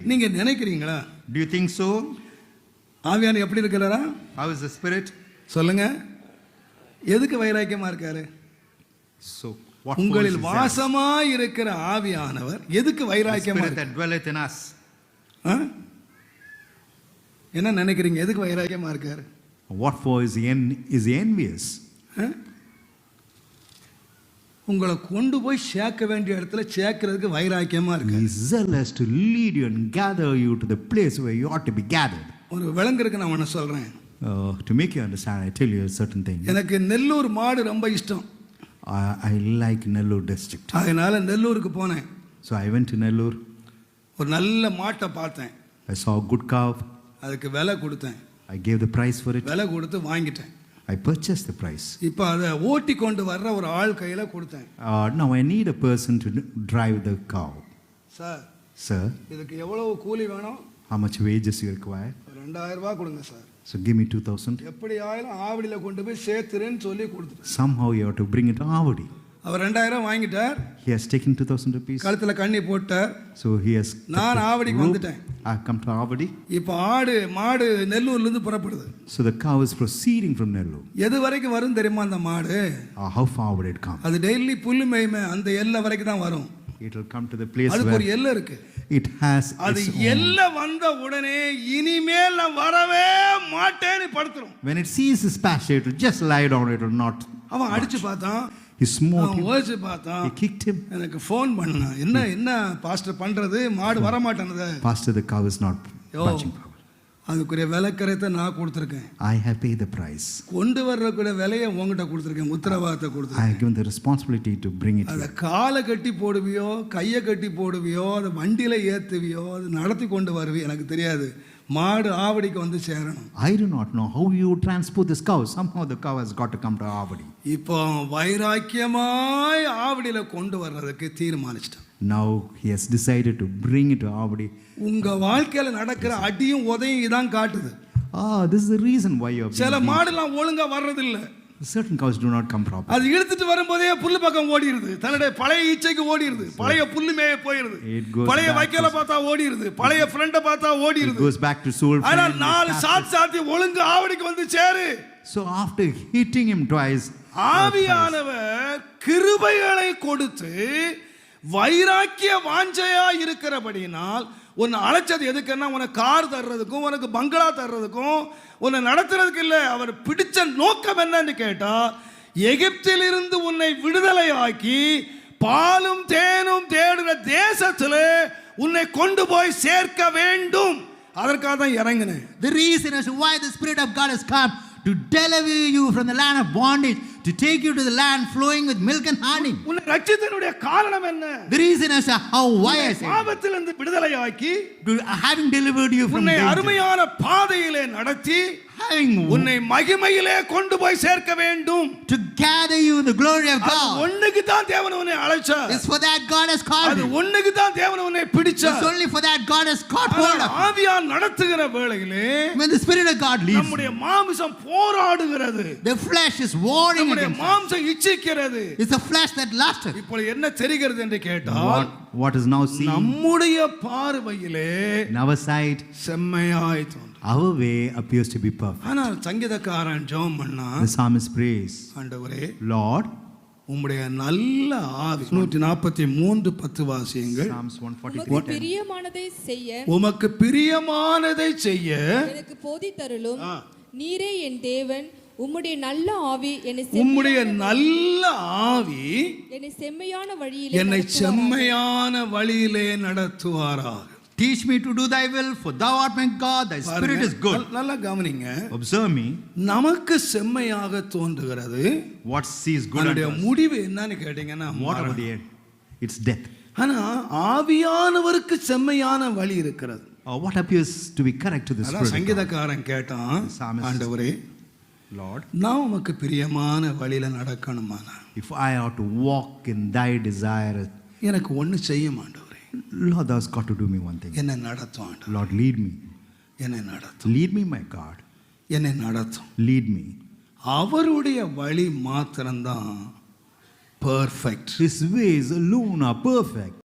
நீங்க நினைக்கிறீங்களா Do you think so? ஆவியான எப்படி இருக்கிறாரா How is the Spirit? சொல்லுங்க எதுக்கு வைராக்கியமா இருக்காரு is உங்களில்? வாசமா இருக்கிற ஆவியானவர் எதுக்கு வைராக்கியமா? என்ன நினைக்கிறீங்க எதுக்கு வைராக்கியமா இருக்காரு What for is he, en- is he envious? ஆ? உங்களை கொண்டு போய் சேர்க்க வேண்டிய இடத்துல சேர்க்கறதுக்கு வைராக்கியமா He இருக்கு is zealous to lead you and gather you to the place where you ought to be gathered. ஒரு விலங்குருக்கு நான் ஒன்று சொல்றேன் Uh, to make you understand, I tell you a certain thing. எனக்கு நெல்லூர் மாடு ரொம்ப இஷ்டம் I, I like Nellore district. அதனால நெல்லூருக்கு போனேன் So I went to Nellore. ஒரு நல்ல மாட்டை பார்த்தேன் I saw a good cow. அதுக்கு விலை கொடுத்தேன் I gave the price for it. விலை கொடுத்து வாங்கிட்டேன் I purchased the price. இப்போ அதை ஓட்டி கொண்டு வர்ற ஒரு ஆள் கையில கொடுத்தேன் Uh, now I need a person to drive the cow. Sir Sir, இதுக்கு எவ்வளவு கூலி வேணும் how much wages you require? ரெண்டாயிரம் ரூபாய் கொடுங்க சார் So give me 2000. எப்படி ஆயிலும் ஆவடியில கொண்டு போய் சேர்த்துருன்னு சொல்லி கொடுத்துட்டேன் Somehow you have to bring it to Avadi. அவர் ரெண்டாயிரம் வாங்கிட்டார் He has taken 2000 rupees. கழுத்துல கண்ணி போட்டார் So he has. நான் ஆவடிக்கு. வந்துட்டேன். I come to Avadi. இப்போ ஆடு மாடு நெல்லூர்ல இருந்து புறப்படுது So the cow is proceeding from Nellore. எது வரைக்கும் வரும் தெரியுமா அந்த மாடு Uh, how far would it come? அது டெய்லி புல்லு மேய்மை அந்த எல்லை வரைக்கும் தான் வரும் It will come to the place அதுக்கு ஒரு எல்லை இருக்கு it has அது. எல்லை வந்த உடனே இனிமேல் நான் வரவே மாட்டேன்னு படுத்துரும் When it sees his pasture, it will just lie down. It will not. அவன் அடிச்சு பார்த்தான் He smote அவன் him. ஓதிச்சு பார்த்தான் He kicked him. எனக்கு ஃபோன் பண்ணான் என்ன என்ன பாஸ்டர் பண்றது மாடு வர மாட்டேனுது Pastor, the cow is not Yo. budging. அதுக்குரிய விலைக்கரைத்தை நான் கொடுத்துருக்கேன் I have paid the price. கொண்டு வர்றக்கூடிய விலையை உங்ககிட்ட கொடுத்துருக்கேன் உத்தரவாதத்தை கொடுத்துருக்கேன் have given the responsibility to bring it அதை. காலை கட்டி போடுவியோ கையை கட்டி போடுவியோ அதை வண்டியில் ஏற்றுவியோ அது நடத்தி கொண்டு வருவியோ எனக்கு தெரியாது மாடு ஆவடிக்கு வந்து சேரணும் I do not know how you transport this cow. Somehow the cow has got to come to Avadi. இப்போ வைராக்கியமாய் ஆவடியில் கொண்டு வர்றதுக்கு தீர்மானிச்சிட்டான் Now he has decided to bring it to Avadi. உங்க வாழ்க்கையில நடக்கிற அடியும் உதையும் இதான் காட்டுது Ah, this is the reason why you are சில being மாடுலாம் ஒழுங்கா வர்றதில்ல beaten. Certain cows do not come properly. அது இழுத்துட்டு வரும்போதே புல்லு பக்கம் ஓடிடுது தன்னுடைய பழைய ஈச்சைக்கு ஓடிடுது பழைய புல்லு மேய போயிடுது It goes பழைய back வைக்கல to- பார்த்தா ஓடிடுது பழைய ஃப்ரெண்டை பார்த்தா It ஓடிடுது goes back to soul. ஆனா friend, நாலு it சாத்தி சாத்தி ஒழுங்கு ஆவடிக்கு வந்து சேரு So after hitting him twice, ஆவியானவர் கிருபைகளை கொடுத்து வைராக்கிய வாஞ்சையா இருக்கிறபடினால் உன்னை அழைச்சது எதுக்குன்னா உனக்கு கார் தர்றதுக்கும் உனக்கு பங்களா தர்றதுக்கும் உன்னை நடத்துறதுக்கு இல்லை அவர் பிடிச்ச நோக்கம் என்னன்னு கேட்டா எகிப்திலிருந்து உன்னை விடுதலையாக்கி பாலும் தேனும் தேடுகிற தேசத்தில் உன்னை கொண்டு போய் சேர்க்க வேண்டும். அதற்காக தான் இறங்கினேன். The reason as to why the Spirit of God has come to deliver you from the land of bondage, to take you to the land flowing with milk and honey. உன்னை ரட்சித்தனுடைய காரணம் என்ன The reason as to how why I say பாவத்திலிருந்து விடுதலையாக்கி having delivered you from உன்னை அருமையான பாதையிலே நடத்தி having உன்னை மகிமையிலே கொண்டு போய் சேர்க்க வேண்டும் to gather you in the glory of God. ஒண்ணுக்கு தான் தேவன் உன்னை அழைச்சார் It's for that God has called அது. ஒண்ணுக்கு தான் தேவன் உன்னை It's பிடிச்சார் only for that God has caught hold ஆனால் of. ஆவியான் நடத்துகிற வேளையிலே When the Spirit of God leads, நம்முடைய மாமிசம் போராடுகிறது the flesh is warring நம்முடைய. மாம்சம் இச்சிக்கிறது It's the flesh that lusteth. இப்போ என்ன தெரிகிறது என்று கேட்டால் What, what is now seen நம்முடைய பார்வையிலே in our sight, செம்மையாய் தோன்றும் our way appears to be perfect. ஆனால் சங்கீதக்காரன் ஜெபம் பண்ணா The psalmist prays, ஆண்டவரே Lord, உம்முடைய நல்ல ஆவி நூற்றி நாற்பத்தி மூன்று பத்து வாசியங்கள் Psalms உமக்கு 143. பிரியமானதை செய்ய உமக்கு பிரியமானதை செய்ய எனக்கு போதித்தருளும் ஆ. நீரே என் தேவன் உம்முடைய நல்ல ஆவி என்னை உம்முடைய செம்மையான- நல்ல ஆவி என்னை செம்மையான வழியிலே என்னை. செம்மையான வழியிலே நடத்துவாராக Teach me to do thy will, for thou art my God, thy spirit பாருங்க, is good. நல்- நல்லா கவனிங்க Observe me, நமக்கு செம்மையாக தோன்றுகிறது what sees good அதனுடைய unto us. முடிவு என்னன்னு கேட்டீங்கன்னா What about மரணம். the end? It's death. ஆனா ஆவியானவருக்கு செம்மையான வழி இருக்கிறது what appears to be correct to the அதான் spirit of God? சங்கீதக்காரன் கேட்டான். ஆண்டவரே Lord, நான் உமக்கு பிரியமான வழியில நடக்கணுமானா I ought to walk in thy desire, எனக்கு ஒண்ணு செய்ய thou's got to do me one thing. என்னை நடத்தும் ஆண்டவர் Lord, lead me. என்னை நடத்தும் Lead me, my God. என்னை நடத்தும் Lead me. அவருடைய வழி மாத்திரம்தான் perfect ways alone are perfect.